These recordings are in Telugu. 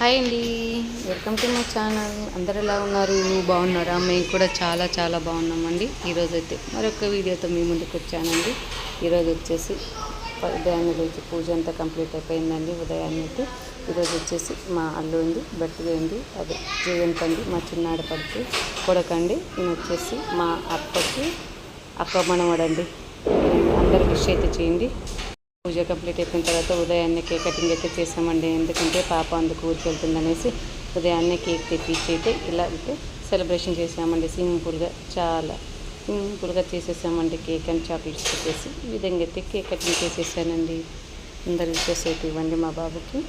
హాయ్ అండి. Welcome to my channel. అందరు ఎలా ఉన్నారు? బాగున్నారా? మేము కూడా చాలా చాలా బాగున్నామండి. ఈరోజు అయితే మరొక వీడియోతో మీ ముందుకు వచ్చానండి. ఈరోజు వచ్చేసి ఉదయాన్నే లేచి పూజ అంతా కంప్లీట్ అయిపోయిందండి. ఉదయాన్నే అయితే ఈరోజు వచ్చేసి మా అల్లుంది బర్త్డే ఉంది. అదే జయంత్ అండి. మా చిన్నాడ పడితే కొడకండి ఈయన వచ్చేసి మా అక్కకి అక్క మనవడండి అందరు విష్ అయితే చేయండి. పూజ కంప్లీట్ అయిపోయిన తర్వాత ఉదయాన్నే కేక్ కటింగ్ అయితే చేసామండి. ఎందుకంటే పాప అందుకు ఊరికి వెళ్తుందనేసి ఉదయాన్నే కేక్ తెప్పించి అయితే ఇలా అయితే సెలబ్రేషన్ చేసామండి. సింపుల్గా చాలా సింపుల్గా చేసేసామండి కేక్ అండ్ చాక్లెట్స్ పెట్టేసి ఈ విధంగా అయితే కేక్ కటింగ్ చేసేసానండి. అందరు విషెస్ అయితే ఇవ్వండి మా బాబుకి.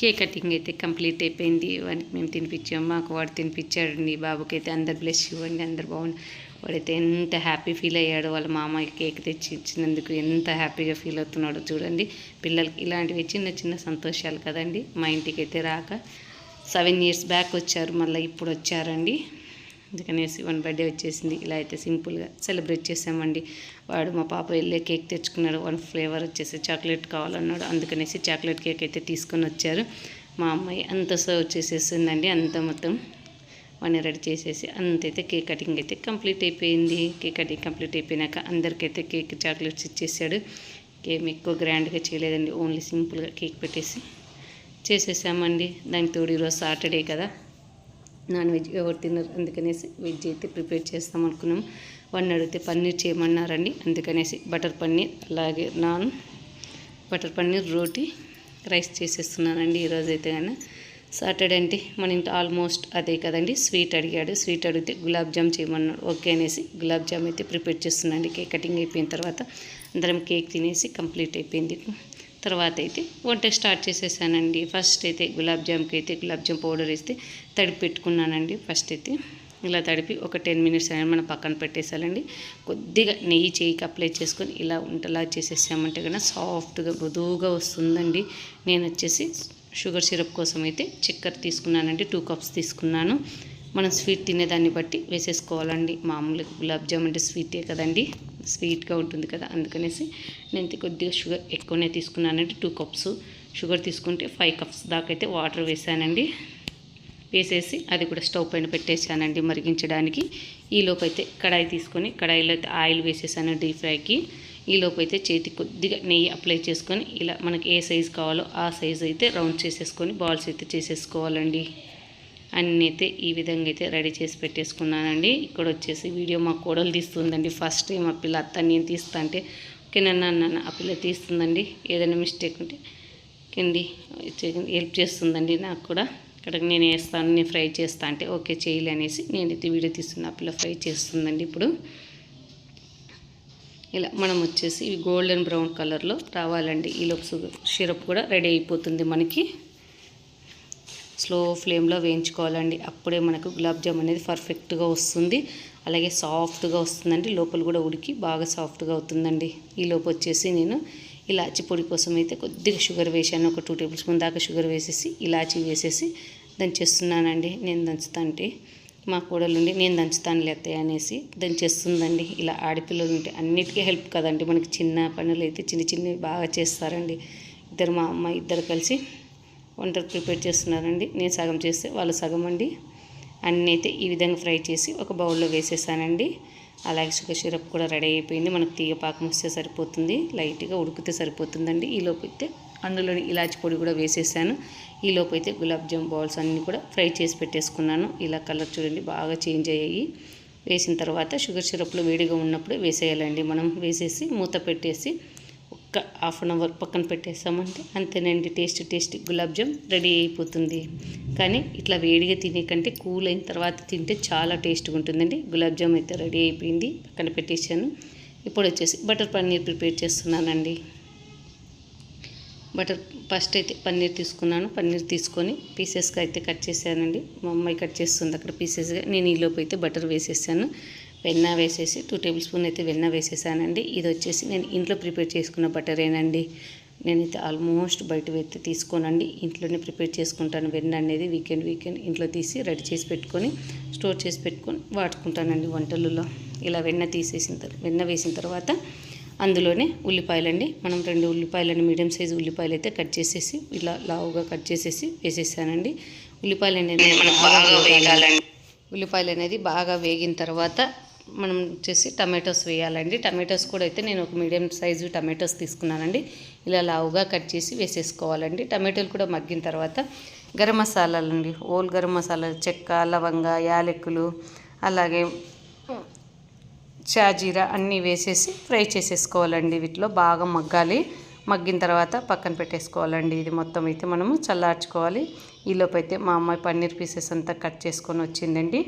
కేక్ కటింగ్ అయితే కంప్లీట్ అయిపోయింది. వానికి మేము తినిపించాము మాకు వాడు తినిపించాడండి బాబుకి అయితే అందరు బ్లెస్ ఇవ్వండి అందరు బాగుంది వాడైతే ఎంత హ్యాపీ ఫీల్ అయ్యాడు వాళ్ళ మామ కేక్ తెచ్చి ఇచ్చినందుకు ఎంత హ్యాపీగా ఫీల్ అవుతున్నాడో చూడండి. పిల్లలకి ఇలాంటివి చిన్న చిన్న సంతోషాలు కదండి. మా ఇంటికి అయితే రాక సెవెన్ ఇయర్స్ బ్యాక్ వచ్చారు. మళ్ళీ ఇప్పుడు వచ్చారండి. అందుకనేసి వన్ బర్త్డే వచ్చేసింది. ఇలా అయితే సింపుల్గా సెలబ్రేట్ చేసామండి. వాడు మా పాప వెళ్ళే కేక్ తెచ్చుకున్నాడు. వన్ ఫ్లేవర్ వచ్చేసి చాక్లెట్ కావాలన్నాడు. అందుకనేసి చాక్లెట్ కేక్ అయితే తీసుకొని వచ్చారు. మా అమ్మాయి అంత సర్వ్ చేసేసిందండి. అంత మొత్తం వన్ రెడీ చేసేసి అంతైతే కేక్ కటింగ్ అయితే కంప్లీట్ అయిపోయింది. కేక్ కటింగ్ కంప్లీట్ అయిపోయినాక అందరికైతే కేక్ చాక్లెట్స్ ఇచ్చేసాడు. కేక్ ఎక్కువ గ్రాండ్గా చేయలేదండి. ఓన్లీ సింపుల్గా కేక్ పెట్టేసి చేసేసామండి. దానికి తోడు ఈరోజు సాటర్డే కదా. నాన్ వెజ్ ఎవరు తినరు. అందుకనేసి వెజ్ అయితే ప్రిపేర్ చేస్తాం అనుకున్నాం. వన్ అడిగితే పన్నీర్ చేయమన్నారండి. అందుకనేసి బటర్ పన్నీర్ అలాగే నాన్ బటర్ పన్నీర్ రోటీ రైస్ చేసేస్తున్నానండి ఈరోజు అయితే కానీ సాటర్డే అంటే మన ఇంట్లో ఆల్మోస్ట్ అదే కదండి. స్వీట్ అడిగాడు. స్వీట్ అడిగితే గులాబ్ జామ్ చేయమన్నాడు. ఓకే అనేసి గులాబ్ జామ్ అయితే ప్రిపేర్ చేస్తున్నాండి కేక్ కటింగ్ అయిపోయిన తర్వాత అందరం కేక్ తినేసి కంప్లీట్ అయిపోయింది. తర్వాత అయితే వంట స్టార్ట్ చేసేసానండి. ఫస్ట్ అయితే గులాబ్ జామ్కి అయితే గులాబ్ జామ్ పౌడర్ వేస్తే తడిపి పెట్టుకున్నానండి. ఫస్ట్ అయితే ఇలా తడిపి ఒక టెన్ మినిట్స్ అయినా మనం పక్కన పెట్టేసాలండి. కొద్దిగా నెయ్యి చేయికి అప్లై చేసుకొని ఇలా వంటలా చేసేసామంటే కన్నా సాఫ్ట్గా మృదువుగా వస్తుందండి. నేను వచ్చేసి షుగర్ సిరప్ కోసం అయితే చక్కెర తీసుకున్నానండి. టూ కప్స్ తీసుకున్నాను. మనం స్వీట్ తినేదాన్ని బట్టి వేసేసుకోవాలండి. మామూలుగా గులాబ్ జామ్ అంటే స్వీటే కదండి. స్వీట్గా ఉంటుంది కదా అందుకనేసి నేను కొద్దిగా షుగర్ ఎక్కువనే తీసుకున్నానండి టూ కప్స్ షుగర్ తీసుకుంటే ఫైవ్ కప్స్ దాకా అయితే వాటర్ వేసానండి. వేసేసి అది కూడా స్టవ్ పైన పెట్టేసానండి మరిగించడానికి. ఈలోపు అయితే కడాయి తీసుకొని కడాయిలో అయితే ఆయిల్ వేసేసాను డీప్ ఫ్రైకి. ఈలోపు అయితే చేతి కొద్దిగా నెయ్యి అప్లై చేసుకొని ఇలా మనకి ఏ సైజు కావాలో ఆ సైజు అయితే రౌండ్ చేసేసుకొని బాల్స్ అయితే చేసేసుకోవాలండి. అన్నీ అయితే ఈ విధంగా అయితే రెడీ చేసి పెట్టేసుకున్నానండి. ఇక్కడ వచ్చేసి వీడియో మా కోడలు తీస్తుందండి. ఫస్ట్ టైం ఆ పిల్ల అత్త నేను తీస్తా అంటే ఓకే నన్ను ఆ పిల్ల తీస్తుందండి. ఏదైనా మిస్టేక్ ఉంటే కింది హెల్ప్ చేస్తుందండి నాకు కూడా. ఇక్కడ నేను వేస్తాను నేను ఫ్రై చేస్తా అంటే ఓకే చేయలే అనేసి నేనైతే వీడియో తీస్తున్నా. ఆ పిల్ల ఫ్రై చేస్తుందండి ఇప్పుడు. ఇలా మనం వచ్చేసి గోల్డెన్ బ్రౌన్ కలర్లో రావాలండి. ఈలోపు షుగర్ సిరప్ కూడా రెడీ అయిపోతుంది మనకి. స్లో ఫ్లేమ్లో వేయించుకోవాలండి. అప్పుడే మనకు గులాబ్ జామ్ అనేది పర్ఫెక్ట్గా వస్తుంది. అలాగే సాఫ్ట్గా వస్తుందండి. లోపల కూడా ఉడికి బాగా సాఫ్ట్గా అవుతుందండి. ఈ లోపు వచ్చేసి నేను ఇలాచి పొడి కోసం అయితే కొద్దిగా షుగర్ వేసాను ఒక టూ టేబుల్ స్పూన్ దాకా షుగర్ వేసేసి ఇలాచి వేసేసి దంచేస్తున్నానండి. నేను దంచుతా అంటే మా కూడలుండి నేను దంచుతాను లేతే అనేసి దంచేస్తుందండి. ఇలా ఆడపిల్లలు ఉంటే అన్నిటికీ హెల్ప్ కదండి. మనకి చిన్న పనులు అయితే చిన్న చిన్నవి బాగా చేస్తారండి. ఇద్దరు మా అమ్మ ఇద్దరు కలిసి వంట ప్రిపేర్ చేస్తున్నారండి. నేను సగం చేస్తే వాళ్ళు సగం అండి. అన్నీ అయితే ఈ విధంగా ఫ్రై చేసి ఒక బౌల్లో వేసేసానండి. అలాగే షుగర్ సిరప్ కూడా రెడీ అయిపోయింది. మనకు తీగ పాకం వస్తే సరిపోతుంది. లైట్గా ఉడికితే సరిపోతుందండి. ఈ అయితే అందులోని ఇలాచి పొడి కూడా వేసేసాను. ఈ అయితే గులాబ్ జామ్ బాల్స్ అన్నీ కూడా ఫ్రై చేసి పెట్టేసుకున్నాను. ఇలా కలర్ చూడండి బాగా చేంజ్ అయ్యాయి. వేసిన తర్వాత షుగర్ సిరప్లో వేడిగా ఉన్నప్పుడు వేసేయాలండి. మనం వేసేసి మూత పెట్టేసి ఒక్క హాఫ్ అన్ అవర్ పక్కన పెట్టేసామంటే అంతేనండి taste taste gulab jam ready అయిపోతుంది. కానీ ఇట్లా వేడిగా తినే కంటే కూల్ అయిన తర్వాత తింటే చాలా టేస్ట్గా ఉంటుందండి. గులాబ్ జామ్ అయితే రెడీ అయిపోయింది పక్కన పెట్టేశాను. ఇప్పుడు వచ్చేసి బటర్ పన్నీర్ ప్రిపేర్ చేస్తున్నానండి. బటర్ ఫస్ట్ అయితే పన్నీర్ తీసుకున్నాను పన్నీర్ తీసుకొని పీసెస్గా అయితే కట్ చేశానండి. మా అమ్మాయి కట్ చేస్తుంది అక్కడ పీసెస్గా నేను ఈలోపు అయితే బటర్ వేసేసాను వెన్న వేసేసి టూ టేబుల్ స్పూన్ అయితే వెన్న వేసేసానండి. ఇది వచ్చేసి నేను ఇంట్లో ప్రిపేర్ చేసుకున్న బటరేనండి నేనైతే ఆల్మోస్ట్ బయట అయితే తీసుకోనండి. ఇంట్లోనే ప్రిపేర్ చేసుకుంటాను. వెన్న అనేది వీకెండ్ వీకెండ్ ఇంట్లో తీసి రెడీ చేసి పెట్టుకొని స్టోర్ చేసి పెట్టుకొని వాడుకుంటానండి వంటలలో. ఇలా వెన్న తీసేసిన తర్వాత వెన్న వేసిన తర్వాత అందులోనే ఉల్లిపాయలండి. మనం రెండు ఉల్లిపాయలని మీడియం సైజు ఉల్లిపాయలు అయితే కట్ చేసేసి ఇలా లావుగా కట్ చేసేసి వేసేసానండి. ఉల్లిపాయలు అనేది ఉల్లిపాయలు అనేది బాగా వేగిన తర్వాత మనం వచ్చేసి టమాటోస్ వేయాలండి. టమాటోస్ కూడా అయితే నేను ఒక మీడియం సైజు టమాటోస్ తీసుకున్నానండి. ఇలా లావుగా కట్ చేసి వేసేసుకోవాలండి. టమాటోలు కూడా మగ్గిన తర్వాత గరం మసాలాలు అండి ఓల్ గరం మసాలా చెక్క లవంగ యాలకులు అలాగే షాజీరా అన్నీ వేసేసి ఫ్రై చేసేసుకోవాలండి. వీటిలో బాగా మగ్గాలి. మగ్గిన తర్వాత పక్కన పెట్టేసుకోవాలండి. ఇది మొత్తం అయితే మనము చల్లార్చుకోవాలి. ఈలోపు అయితే మా అమ్మాయి పన్నీర్ పీసెస్ అంతా కట్ చేసుకొని వచ్చిందండి.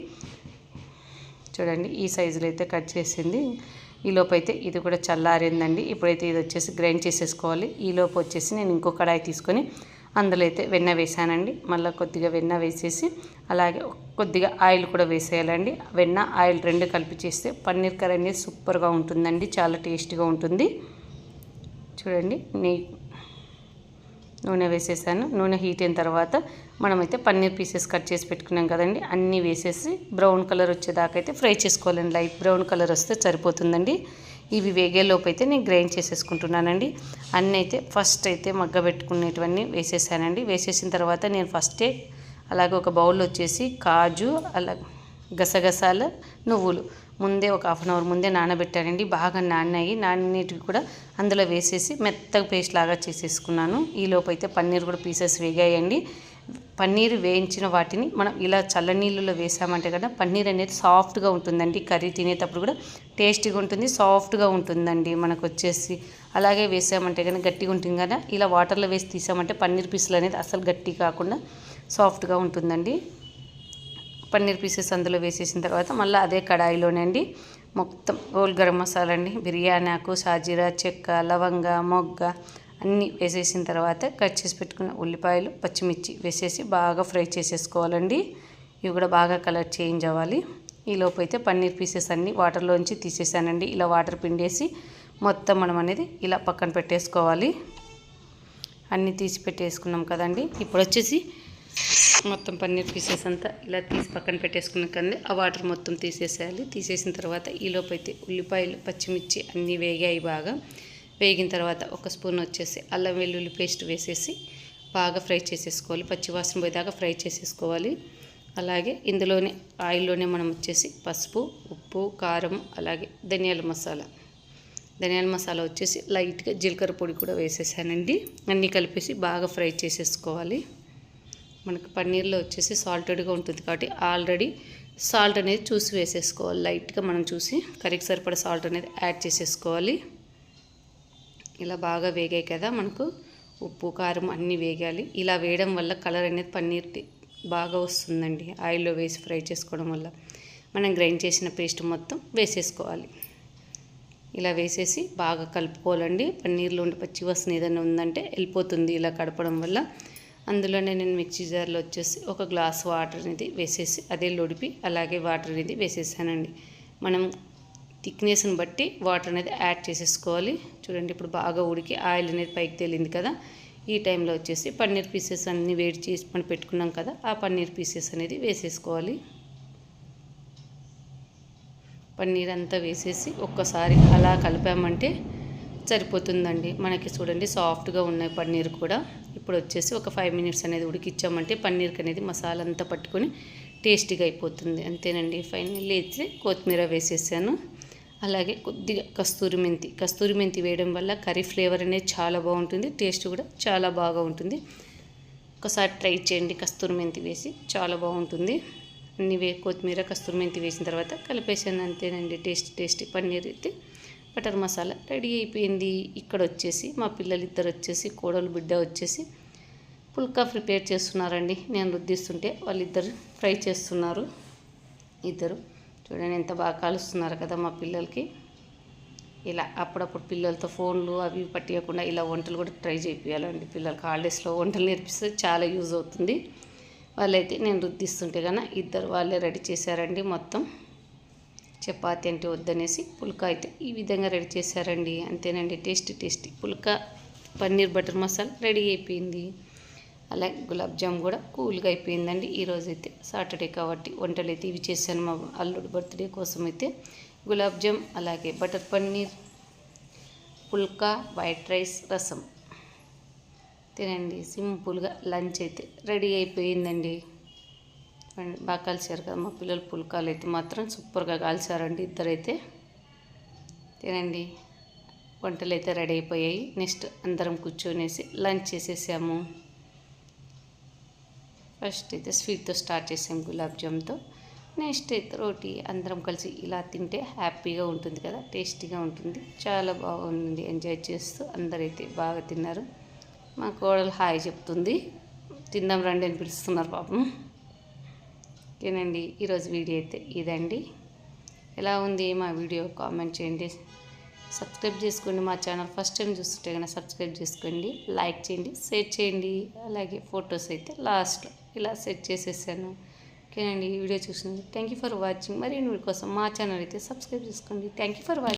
చూడండి ఈ సైజులో అయితే కట్ చేసింది. ఈలోపు అయితే ఇది కూడా చల్లారిందండి. ఇప్పుడైతే ఇది వచ్చేసి గ్రైండ్ చేసేసుకోవాలి. ఈలోపు వచ్చేసి నేను ఇంకో కడాయి తీసుకొని అందులో అయితే వెన్న వేసానండి. మళ్ళీ కొద్దిగా వెన్న వేసేసి అలాగే కొద్దిగా ఆయిల్ కూడా వేసేయాలండి. వెన్న ఆయిల్ రెండు కలిపి చేస్తే పన్నీర్ కర్రీ అనేది సూపర్గా ఉంటుందండి. చాలా టేస్టీగా ఉంటుంది. చూడండి నెయ్యి నూనె వేసేసాను. నూనె హీట్ అయిన తర్వాత మనమైతే పన్నీర్ పీసెస్ కట్ చేసి పెట్టుకున్నాం కదండి. అన్నీ వేసేసి బ్రౌన్ కలర్ వచ్చేదాకా అయితే ఫ్రై చేసుకోవాలండి. లైట్ బ్రౌన్ కలర్ వస్తే సరిపోతుందండి. ఇవి వేగేలోపు అయితే నేను గ్రైండ్ చేసేసుకుంటున్నానండి. అన్నీ అయితే ఫస్ట్ అయితే మగ్గ పెట్టుకునేటివన్నీ వేసేసానండి. వేసేసిన తర్వాత నేను ఫస్టే అలాగే ఒక బౌల్ వచ్చేసి కాజు అలా గసగసాల నువ్వులు. ముందే ఒక హాఫ్ అన్ అవర్ ముందే నానబెట్టానండి. బాగా నానాయి నానిటివి కూడా అందులో వేసేసి మెత్తగా పేస్ట్ లాగా చేసేసుకున్నాను. ఈ అయితే పన్నీర్ కూడా పీసెస్ వేగాయండి. పన్నీర్ వేయించిన వాటిని మనం ఇలా చల్లనీళ్ళలో వేసామంటే కదా పన్నీర్ అనేది సాఫ్ట్గా ఉంటుందండి. కర్రీ తినేటప్పుడు కూడా టేస్టీగా ఉంటుంది సాఫ్ట్గా ఉంటుందండి మనకు వచ్చేసి. అలాగే వేసామంటే కానీ గట్టిగా ఉంటుంది కదా ఇలా వాటర్లో వేసి తీసామంటే పన్నీర్ పీసులు అనేది అసలు గట్టి కాకుండా సాఫ్ట్గా ఉంటుందండి. పన్నీర్ పీసెస్ అందులో వేసేసిన తర్వాత మళ్ళీ అదే కడాయిలోనే అండి మొత్తం హోల్ గరం మసాలా అండి. బిర్యానీ ఆకు షాజీరా చెక్క లవంగ మొగ్గ అన్నీ వేసేసిన తర్వాత కట్ చేసి పెట్టుకున్న ఉల్లిపాయలు పచ్చిమిర్చి వేసేసి బాగా ఫ్రై చేసేసుకోవాలండి. ఇవి కూడా బాగా కలర్ చేంజ్ అవ్వాలి. ఈ అయితే పన్నీర్ పీసెస్ అన్నీ వాటర్లోంచి తీసేసానండి. ఇలా వాటర్ పిండేసి మొత్తం మనం అనేది ఇలా పక్కన పెట్టేసుకోవాలి. అన్నీ తీసి పెట్టేసుకున్నాం కదండి. ఇప్పుడు వచ్చేసి మొత్తం పన్నీర్ పీసెస్ అంతా ఇలా తీసి పక్కన పెట్టేసుకున్నాం కదండి. ఆ వాటర్ మొత్తం తీసేసేయాలి. తీసేసిన తర్వాత ఈలోపు అయితే ఉల్లిపాయలు పచ్చిమిర్చి అన్నీ వేగాయి బాగా. వేగిన తర్వాత ఒక స్పూన్ వచ్చేసి అల్లం వెల్లుల్లి పేస్ట్ వేసేసి బాగా ఫ్రై చేసేసుకోవాలి. పచ్చివాసన పోయేదాకా ఫ్రై చేసేసుకోవాలి. అలాగే ఇందులోనే ఆయిల్లోనే మనం వచ్చేసి పసుపు ఉప్పు కారం అలాగే ధనియాల మసాలా. ధనియాల మసాలా వచ్చేసి లైట్గా జీలకర్ర పొడి కూడా వేసేసానండి. అన్నీ కలిపేసి బాగా ఫ్రై చేసేసుకోవాలి. మనకు పన్నీర్లో వచ్చేసి సాల్టెడ్గా ఉంటుంది కాబట్టి ఆల్రెడీ సాల్ట్ అనేది చూసి వేసేసుకోవాలి. లైట్గా మనం చూసి కర్రీకి సరిపడా సాల్ట్ అనేది యాడ్ చేసేసుకోవాలి. ఇలా బాగా వేగాయి కదా మనకు ఉప్పు కారం అన్నీ వేగాలి. ఇలా వేయడం వల్ల కలర్ అనేది పన్నీర్ బాగా వస్తుందండి. ఆయిల్లో వేసి ఫ్రై చేసుకోవడం వల్ల. మనం గ్రైండ్ చేసిన పేస్ట్ మొత్తం వేసేసుకోవాలి. ఇలా వేసేసి బాగా కలుపుకోవాలండి. పన్నీర్లో ఉండే పచ్చి వాసన ఏదైనా ఉందంటే వెళ్ళిపోతుంది ఇలా కడపడం వల్ల. అందులోనే నేను మిక్సీ జార్లో వచ్చేసి ఒక గ్లాస్ వాటర్ అనేది వేసేసి అదే లొడిపి అలాగే వాటర్ అనేది వేసేసానండి. మనం థిక్నెస్ని బట్టి వాటర్ అనేది యాడ్ చేసేసుకోవాలి. చూడండి ఇప్పుడు బాగా ఉడికి ఆయిల్ అనేది పైకి తేలింది కదా. ఈ టైంలో వచ్చేసి పన్నీర్ పీసెస్ అన్నీ వేడి చేసి మనం పెట్టుకున్నాం కదా ఆ పన్నీర్ పీసెస్ అనేది వేసేసుకోవాలి. పన్నీర్ అంతా వేసేసి ఒక్కసారి అలా కలిపామంటే సరిపోతుందండి. మనకి చూడండి సాఫ్ట్గా ఉన్నాయి పన్నీర్ కూడా. ఇప్పుడు వచ్చేసి ఒక ఫైవ్ మినిట్స్ అనేది ఉడికిచ్చామంటే పన్నీర్కి అనేది మసాలా అంతా పట్టుకొని టేస్టీగా అయిపోతుంది. అంతేనండి. ఫైనల్లీ అయితే కొత్తిమీర వేసేసాను. అలాగే కొద్దిగా కస్తూరి మెంతి. కస్తూరి మెంతి వేయడం వల్ల కర్రీ ఫ్లేవర్ అనేది చాలా బాగుంటుంది. టేస్ట్ కూడా చాలా బాగా ఉంటుంది. ఒకసారి ట్రై చేయండి కస్తూరి మెంతి వేసి. చాలా బాగుంటుంది. అన్ని వే కొత్తిమీర కస్తూరి మెంతి వేసిన తర్వాత కలిపేసాను అంతేనండి. టేస్ట్ టేస్టీ పన్నీర్ అయితే. బటర్ మసాలా రెడీ అయిపోయింది. ఇక్కడ వచ్చేసి మా పిల్లలు ఇద్దరు వచ్చేసి కోడలు బిడ్డ వచ్చేసి పుల్కా ప్రిపేర్ చేస్తున్నారండి. నేను రుద్దిస్తుంటే వాళ్ళిద్దరు ఫ్రై చేస్తున్నారు. ఇద్దరు. చూడండి ఎంత బాగా కాలుస్తున్నారు కదా మా పిల్లలకి. ఇలా అప్పుడప్పుడు పిల్లలతో ఫోన్లు అవి పట్టియకుండా ఇలా వంటలు కూడా ట్రై చేయించాలండి పిల్లలకి హాలిడేస్లో వంటలు నేర్పిస్తే చాలా యూజ్ అవుతుంది. వాళ్ళైతే నేను రుద్దిస్తుంటే కన్నా ఇద్దరు వాళ్ళే రెడీ చేశారండి మొత్తం. చపాతి అంటే వద్దనేసి పుల్కా అయితే ఈ విధంగా రెడీ చేశారండి. అంతేనండి tasty tasty. Pulka paneer butter masala ready అయిపోయింది. అలాగే గులాబ్ జామ్ కూడా కూల్గా అయిపోయిందండి. ఈరోజు అయితే సాటర్డే కాబట్టి వంటలు అయితే ఇవి చేశాను మా అల్లుడు బర్త్డే కోసం అయితే గులాబ్ జామ్ అలాగే butter paneer pulka white rice rasam. తినండి సింపుల్గా లంచ్ అయితే రెడీ అయిపోయిందండి. బాగా కలిసారు కదా మా పిల్లలు పుల్కాలు అయితే మాత్రం సూపర్గా కాల్చారండి ఇద్దరైతే. తినండి వంటలు అయితే రెడీ అయిపోయాయి. నెక్స్ట్ అందరం కూర్చొనేసి లంచ్ చేసేసాము. ఫస్ట్ అయితే స్వీట్తో స్టార్ట్ చేసాం గులాబ్ జామ్తో. నెక్స్ట్ అయితే రోటీ అందరం కలిసి ఇలా తింటే హ్యాపీగా ఉంటుంది కదా టేస్టీగా ఉంటుంది. చాలా బాగుంది ఎంజాయ్ చేస్తూ అందరైతే బాగా తిన్నారు. మా కోడలు హాయ్ చెప్తుంది. తిందాం రండి అని పిలుస్తున్నారు పాపం. ఓకేనండి ఈరోజు వీడియో అయితే ఇదండి. ఎలా ఉంది మా వీడియో కామెంట్ చేయండి. సబ్స్క్రైబ్ చేసుకోండి మా ఛానల్. ఫస్ట్ టైం చూస్తుంటే కనుక సబ్స్క్రైబ్ చేసుకోండి లైక్ చేయండి షేర్ చేయండి. అలాగే ఫొటోస్ అయితే లాస్ట్లో. ఇలా సెట్ చేసేసాను. ఓకేనండి ఈ వీడియో చూసినందుకు థ్యాంక్ యూ ఫర్ వాచింగ్. మరి కోసం మా ఛానల్ అయితే సబ్స్క్రైబ్ చేసుకోండి. Thank you for watching